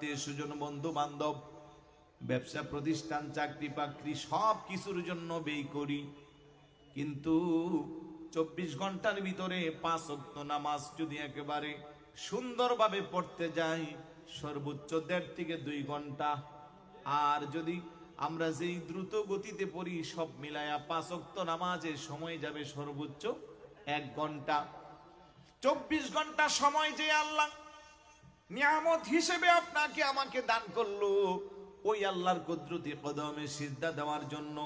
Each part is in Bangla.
আত্মীয় স্বজন বন্ধু বান্ধব ব্যবসা প্রতিষ্ঠান চাকরি বাকরি সব কিছুর জন্য ব্যয় করি। কিন্তু চব্বিশ ঘণ্টার ভিতরে পাঁচ অক্ত নামাজ যদি একেবারে সুন্দরভাবে পড়তে যাই, সর্বোচ্চ দেড় থেকে দুই ঘণ্টা। আর যদি আমরা যেই দ্রুত গতিতে পড়ি, সব মিলায়া পাঁচ অক্ত নামাজের সময় যাবে সর্বোচ্চ এক ঘণ্টা। চব্বিশ ঘণ্টা সময় যে আল্লাহ নিয়ামত হিসেবে আপনাকে আমাকে দান করল। ওই আল্লাহর কুদরতি কদমে সিজদা দেওয়ার জন্য।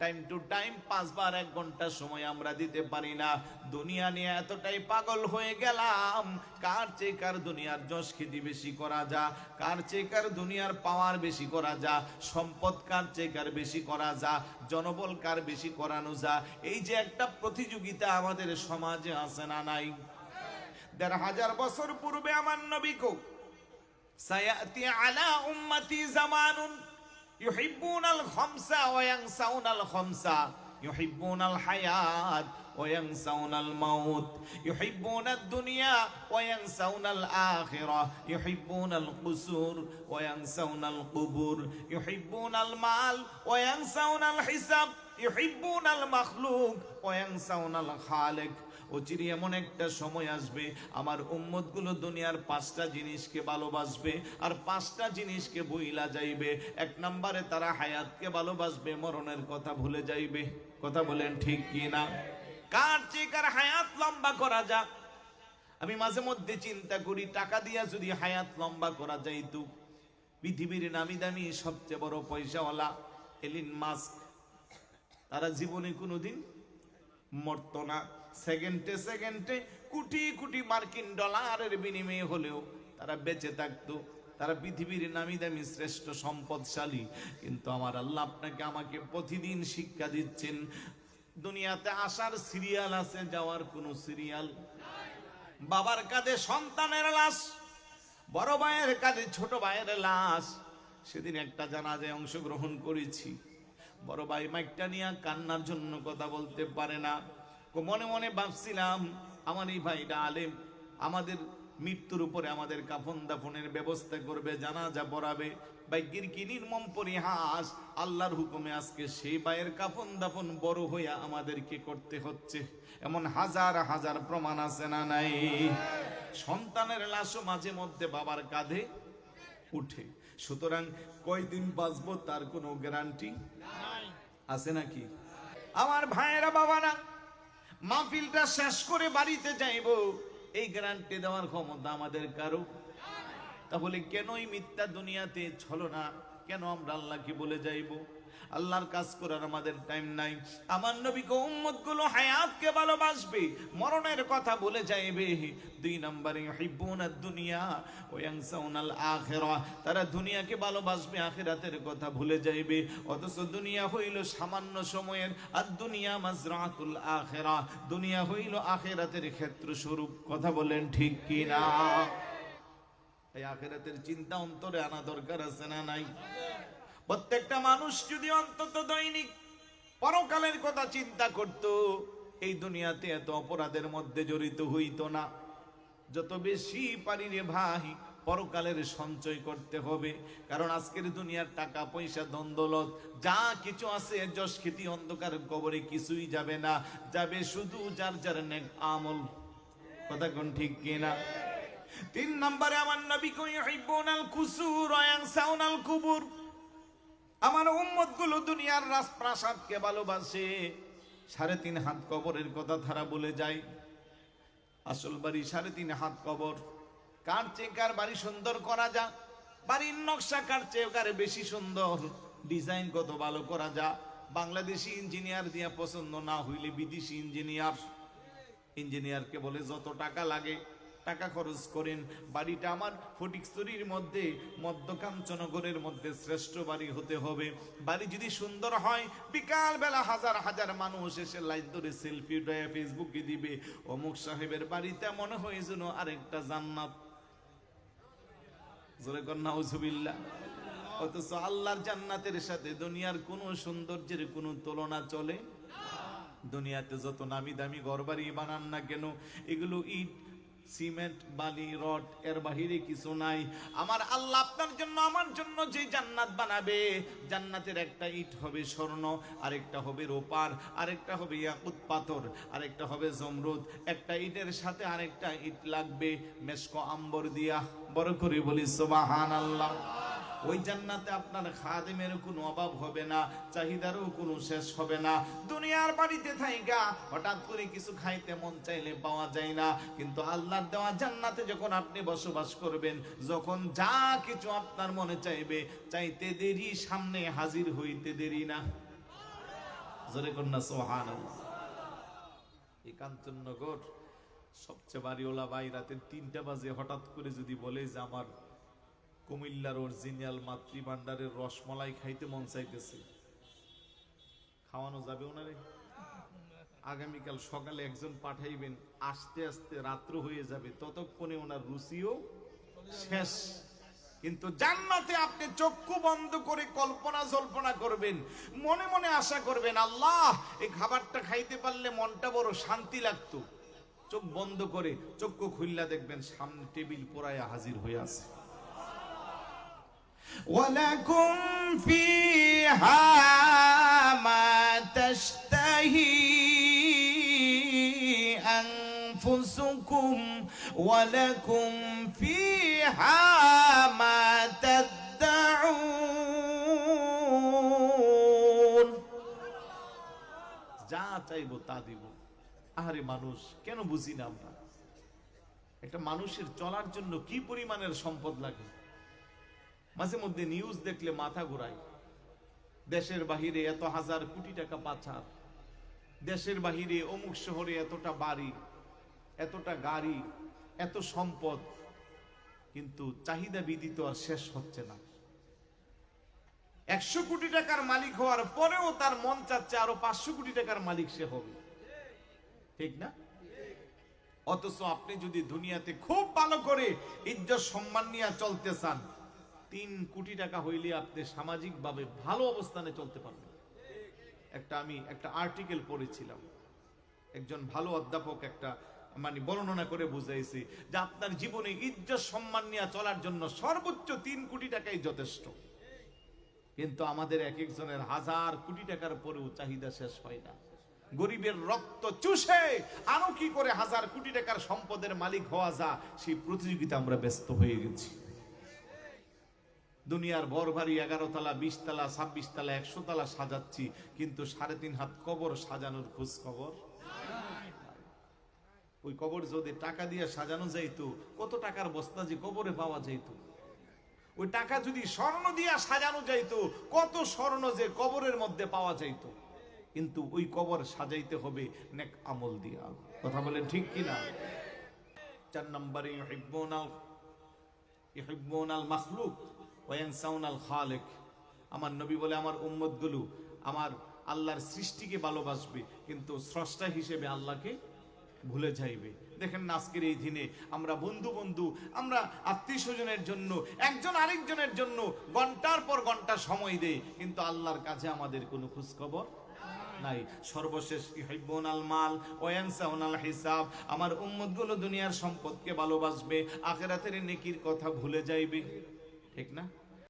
টাইম টু টাইম পাঁচবার এক ঘণ্টা সময় আমরা দিতে পারি না। দুনিয়া নিয়ে এতটাই পাগল হয়ে গেলাম। কার চেয়ে কার দুনিয়ার যশ খ্যাতি বেশি করা যা? কার চেয়ে কার দুনিয়ার পাওয়ার বেশি করা যা? সম্পদ কার চেয়ে কার বেশি করা যা? জনবল কার বেশি করানো যা? এই যে একটা প্রতিযোগিতা আমাদের সমাজে আছে না নাই? দেড় হাজার বছর পূর্বে আমার নবী কো সায়াতি আলা উম্মতি জামানুন ইউহিব্বুনাল খামসা ওয়া ইয়ানসাউনাল খামসা ইউহিব্বুনাল হায়াত ওয়া ইয়ানসাউনাল মাউত ইউহিব্বুনাদ দুনিয়া ওয়া ইয়ানসাউনাল আখিরাহ ইউহিব্বুনাল কুসুর ওয়া ইয়ানসাউনাল কুবুর ইউহিব্বুনাল ইউহিব্বুনাল মাখলুক ওয়া ইয়ানসাউনাল খালিক অচিরে এমন একটা সময় আসবে, আমার উম্মতগুলো দুনিয়ার পাঁচটা জিনিসকে ভালোবাসবে, আর পাঁচটা জিনিসকে বইলা যাইবে। এক নম্বরে তারা হায়াতকে ভালোবাসবে, মরণের কথা ভুলে যাইবে। কথা বলেন ঠিক কি না কার চেয়ে কার হায়াত লম্বা করা যাক? আমি মাঝে মধ্যে চিন্তা করি, টাকা দিয়া যদি হায়াত লম্বা করা যাইতো, পৃথিবীর নামি দামি সবচেয়ে বড় পয়সাওয়ালা এলিন মাস্ক তারা জীবনে কোনোদিন মরত না। সেকেন্ডে সেকেন্ডে কোটি কোটি মার্কিন ডলারের বিনিময়ে হলেও তারা বেঁচে থাকতো। তারা পৃথিবীর নামি দামি শ্রেষ্ঠ সম্পদশালী। কিন্তু আমার আল্লাহ আপনাকে আমাকে প্রতিদিন শিক্ষা দিচ্ছেন, দুনিয়াতে আসার সিরিয়াল আছে, যাওয়ার কোনো সিরিয়াল বাবার কাঁধে সন্তানের লাশ, বড় ভাইয়ের কাঁধে ছোট ভাইয়ের লাশ। সেদিন একটা জানাজায় অংশগ্রহণ করেছি। বড় ভাই মাইকটা নিয়ে কান্নার জন্য কথা বলতে পারে না। মনে মনে ভাবছিলাম, আমার এই ভাইটা আলেম, আমাদের মৃত্যুর উপরে আমাদের কাফন দাফনের ব্যবস্থা করবে, জানাজা পড়াবে। বাইকের কি নির্মম পরিহাস, আল্লাহর হুকুমে আজকে সেই ভাইয়ের কাফন দাফন বড় হইয়া আমাদেরকে করতে হচ্ছে। এমন হাজার হাজার প্রমাণ আছে না নাই? সন্তানের লাশও মাঝে মধ্যে বাবার কাঁধে উঠে। সুতরাং কয়দিন বাঁচবো তার কোনো গ্যারান্টি আছে নাকি? আমার ভাইয়েরা বাবারা মাহফিলটা শেষ করে বাড়িতে যাইব। এই গ্যারান্টি দেওয়ার ক্ষমতা আমাদের কারও? তাহলে কেনই মিথ্যা দুনিয়াতে ছলো না কেন আমরা আল্লাহকে বলে যাইব? আল্লাহর কাজ করার আমাদের টাইম নাই। আমার নবীকে উম্মতগুলো হায়াতকে ভালোবাসবে মরণের কথা বলে যাইবে। দুই নম্বরে হিব্বুনাদ দুনিয়া ওয়াংসাউনাল আখিরা তারা দুনিয়াকে ভালোবাসবে আখিরাতের কথা ভুলে যাইবে। অথচ দুনিয়া হইল সামান্য সময়ের আর দুনিয়া মাজরাতুল আখিরা। দুনিয়া হইল আখিরাতের ক্ষেত্র স্বরূপ কথা বলেন ঠিক কি না এই আখেরাতের চিন্তা অন্তরে আনা দরকার আছে না নাই? প্রত্যেকটা মানুষ যদি অন্তত দৈনিক পরকালের কথা চিন্তা করত, এই দুনিয়াতে এত অপরাধের মধ্যে জড়িত হইত না। যত বেশি পারি রে ভাই, পরকালের সঞ্চয় করতে হবে। কারণ আজকের দুনিয়ার টাকা, পয়সা দ্বন্দ্বলত যা কিছু আছে, যশ খ্যাতি, অন্ধকার কবরে কিছুই যাবে না। যাবে শুধু যার যার নেক আমল। কথা কোন ঠিক কিনা? তিন নম্বরে আমার নবী কই হিব্বুনাল কুসুর ওয়ায়ানসাউনাল কুবুর। আমার উম্মতগুলো দুনিয়ার রাজপ্রাসাদকে ভালোবাসে। সাড়ে তিন হাত কবরের কথা তারা বলে যায়। আসল বাড়ি সাড়ে তিন হাত কবর। কার চেয়ে কার বাড়ি সুন্দর করা যা? বাড়ির নকশা কার চেয়ে কার বেশি সুন্দর? ডিজাইন কত ভালো করা যা? বাংলাদেশি ইঞ্জিনিয়ার দিয়া পছন্দ না হইলে বিদেশি ইঞ্জিনিয়ার। ইঞ্জিনিয়ারকে বলে যত টাকা লাগে টাকা খরচ করেন। বাড়িটা আমার ফটিকস্তরির মধ্যে মধ্যকাঞ্চনগরের মধ্যে শ্রেষ্ঠ বাড়ি হতে হবে। বাড়ি যদি সুন্দর হয় বিকাল বেলা হাজার হাজার মানুষ এসে লাইট ধরে সেলফি ডয়ে ফেসবুকে দিবে। অমুক সাহেবের বাড়িতে মনে হয় যেন আরেকটা জান্নাত। জোরে কন্যা উজুবিল্লা অথচ আল্লাহর জান্নাতের সাথে দুনিয়ার কোনো সৌন্দর্যের কোনো তুলনা চলে। দুনিয়াতে যত নামি দামি ঘর বানান না কেন, এগুলো ইট সিমেন্ট, বালি, রড, এর বাহিরে কিছু নাই। আমার আল্লাহ আপনার জন্য, আমার জন্য যে জান্নাত বানাবে, জান্নাতের একটা ইট হবে স্বর্ণ, আরেকটা হবে রোপার, আরেকটা হবে ইয়াকুত পাথর, আরেকটা হবে জমরুদ। একটা ইটের সাথে আরেকটা ইট লাগবে, মেশকো আম্বর দিয়া। বড় করে বলি সোবাহান আল্লাহ ওই জান্নাতে আপনার খাদেমের কোনো অভাব হবে না, চাহিদারও কোনো শেষ হবে না। দুনিয়ার বাড়িতে থাইকা হঠাৎ করে কিছু খাইতে মন চাইলে পাওয়া যায় না। কিন্তু আল্লাহর দেওয়া জান্নাতে যখন আপনি বসবাস করবেন, যখন যা কিছু আপনার মনে চাইবে, চাইতে দেরি, সামনে হাজির হইতে দেরি না। জোরে কন্যা সোহান এই কাঞ্চননগর সবচেয়ে বাড়িওয়ালা ভাই রাতের তিনটা বাজে হঠাৎ করে যদি বলে যে আমার কুমিল্লার অরিজিনাল মাতৃ ভান্ডারের রসমলাই খাইতে মন চাইতেছে। খাওয়ানো যাবে ওনারে আগামীকাল সকালে একজন পাঠাইবেন, আস্তে আস্তে রাত্র হয়ে যাবে, ততক্ষণে ওনার রুচিও শেষ। কিন্তু জান্নাতে আপনি চক্ষু বন্ধ করে কল্পনা জল্পনা করবেন, মনে মনে আশা করবেন, আল্লাহ, এই খাবারটা খাইতে পারলে মনটা বড় শান্তি লাগতো। চোখ বন্ধ করে চক্ষু খুললা দেখবেন সামনে টেবিল পোড়ায় হাজির হয়ে আছে। ولكم فيها ما تشتهي أنفسكم ولكم فيها ما تدعون যা চাইবো তা দিব আরে মানুষ কেন বুঝি না আমরা একটা মানুষের চলার জন্য কি পরিমাণের সম্পদ লাগে মাঝে মধ্যে নিউজ দেখলে মাথা ঘুরায়। দেশের বাহিরে এত হাজার কোটি টাকা পাচার। দেশের বাহিরে অমুক শহরে এতটা বাড়ি, এতটা গাড়ি, এত সম্পদ। কিন্তু চাহিদা বিদিত আর শেষ হচ্ছে না। একশো কোটি টাকার মালিক হওয়ার পরেও তার মন চাচ্ছে আরও পাঁচশো কোটি টাকার মালিক সে হবে। ঠিক না? অথচ আপনি যদি দুনিয়াতে খুব ভালো করে ইজ্জত সম্মান নিয়ে চলতে চান তিন কোটি টাকা হইলে আপনি সামাজিকভাবে ভালো অবস্থানে চলতে পারবেন। একটা আমি একটা আর্টিকেল পড়েছিলাম। একজন ভালো অধ্যাপক একটা মানে বর্ণনা করে বুঝাইছি যে আপনার জীবনে ইজ্জত, সম্মান নিয়ে চলার জন্য সর্বোচ্চ তিন কোটি টাকাই যথেষ্ট। কিন্তু আমাদের এক একজনের হাজার কোটি টাকার পরেও চাহিদা শেষ হয় না। গরিবের রক্ত চুষে আরও কি করে হাজার কোটি টাকার সম্পদের মালিক হওয়া যা সেই প্রতিযোগিতা আমরা ব্যস্ত হয়ে গেছি। দুনিয়ার বড় ভারী এগারো তালা বিশ তালা ছাব্বিশ তালা একশো তালা সাজাচ্ছি, কিন্তু সাড়ে তিন হাত কবর সাজানোর খোঁজ খবর? ওই কবর যদি টাকা দিয়ে সাজানো যাইতো, কত টাকার বস্তা যে কবরে পাওয়া যাইত? ওই টাকা যদি স্বর্ণ দিয়া সাজানো যাইতো, কত স্বর্ণ যে কবরের মধ্যে পাওয়া যাইতো? কিন্তু ওই কবর সাজাইতে হবে নেক আমল দিয়া। কথা বলেন ঠিক কিনা চার নম্বরে ইহিব্বুনাল ইহিব্বুনাল মাখলুক। খালেক। আমার নবী বলে আমার উম্মতগুলো আমার আল্লাহর সৃষ্টিকে ভালোবাসবে, কিন্তু স্রষ্টা হিসেবে আল্লাহকে ভুলে যাইবে। দেখেন না আজকের এই দিনে আমরা বন্ধু বন্ধু, আমরা আত্মীয় স্বজনের জন্য, একজন আরেকজনের জন্য ঘণ্টার পর ঘণ্টা সময় দেই, কিন্তু আল্লাহর কাছে আমাদের কোনো খোঁজ খবর নাই। সর্বশেষ ইহিব্বুন মাল ওয়ানসাউন হিসাব। আমার উম্মতগুলো দুনিয়ার সম্পদকে ভালোবাসবে, আখেরাতের নেকির কথা ভুলে যাইবে। ঠিক না